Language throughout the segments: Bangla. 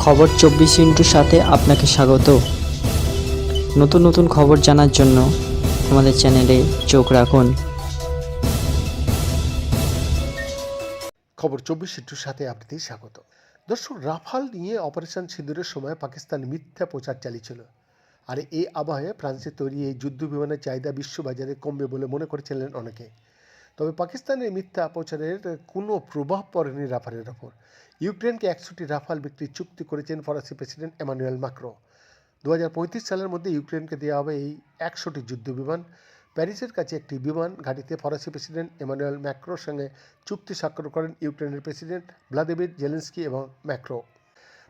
খবর চব্বিশ ইন্টুর সাথে আপনাকে স্বাগত। নতুন নতুন খবর জানার জন্য আমাদের চ্যানেলে চোখ রাখুন। খবর চব্বিশ ইন্টুর সাথে আপনাদের স্বাগত। দর্শক, রাফাল নিয়ে অপারেশন সিঁদুরের সময় পাকিস্তান মিথ্যা প্রচার চালিয়েছিল। আর, এই আবহে ফ্রান্সে তৈরি এই যুদ্ধ বিমানের চাহিদা বিশ্ববাজারে কমবে বলে মনে করেছিলেন অনেকে। তবে পাকিস্তানের মিথ্যা প্রচারের কোনো প্রভাব পড়েনি রাফালের ওপর। ইউক্রেনকে একশোটি রাফাল বিক্রির চুক্তি করেছেন ফরাসি প্রেসিডেন্ট এমানুয়েল মাক্রো। দু হাজার পঁয়ত্রিশ সালের মধ্যে ইউক্রেনকে দেওয়া হবে এই একশোটি যুদ্ধ বিমান। প্যারিসের কাছে একটি বিমান ঘাঁটিতে ফরাসি প্রেসিডেন্ট এমানুয়েল ম্যাক্রোর সঙ্গে চুক্তি স্বাক্ষর করেন ইউক্রেনের প্রেসিডেন্ট ভ্লাদিমির জেলেন্সকি এবং ম্যাক্রো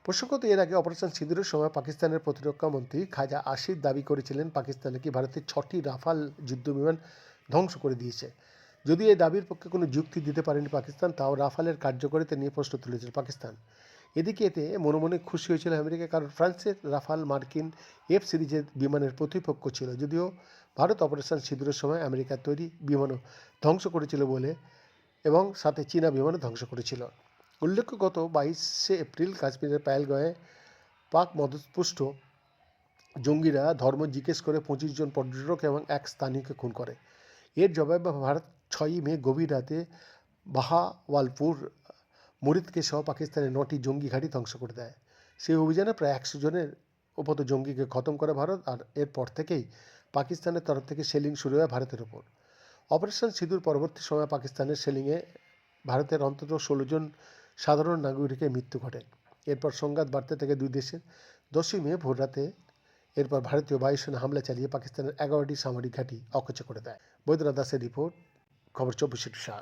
প্রসঙ্গত, এর আগে অপারেশন সিঁদুরের সময় পাকিস্তানের প্রতিরক্ষা মন্ত্রী খাজা আশিদ দাবি করেছিলেন, পাকিস্তান নাকি ভারতের ছটি রাফাল যুদ্ধ বিমান ধ্বংস করে দিয়েছে। যদি এই দাবির পক্ষে কোনো যুক্তি দিতে পারেনি পাকিস্তান, তাও রাফালের কার্যকারিতা নিয়ে প্রশ্ন তুলেছিল পাকিস্তান। এদিকে এতে মনে মনে খুশি হয়েছিল আমেরিকা, কারণ ফ্রান্সের রাফাল মার্কিন এফ সিরিজের বিমানের প্রতিপক্ষ ছিল। যদিও ভারত অপারেশন সিঁদুরের সময় আমেরিকার তৈরি বিমানও ধ্বংস করেছিল বলে এবং সাথে চীনা বিমানও ধ্বংস করেছিল। উল্লেখ্য, গত বাইশে এপ্রিল কাশ্মীরের পায়েলগাঁয়ে পাক মদতপুষ্ট জঙ্গিরা ধর্ম জিজ্ঞেস করে পঁচিশ জন পর্যটক এবং এক স্থানীয়কে খুন করে। এর জবাবে ভারত ছয়ই মে গভীর রাতে বাহাওয়ালপুর মুরিদকে সহ পাকিস্তানের নটি জঙ্গি ঘাঁটি ধ্বংস করে দেয়। সেই অভিযানে প্রায় একশো জনের উপত জঙ্গিকে খতম করে ভারত আর এরপর থেকেই পাকিস্তানের তরফ থেকে সেলিং শুরু হয় ভারতের ওপর। অপারেশন সিঁদুর পরবর্তী সময়ে পাকিস্তানের সেলিংয়ে ভারতের অন্তত ষোলো জন সাধারণ নাগরিকের মৃত্যু ঘটে। এরপর সংঘাত বাড়তে থাকে দুই দেশের। দশই মে ভোররাতে এরপর ভারতীয় বায়ুসেনা হামলা চালিয়ে পাকিস্তানের এগারোটি সামরিক ঘাঁটি অকেচে করে দেয়। বৈদ্যনাথ দাসের রিপোর্ট খবর চব্বিশ সাত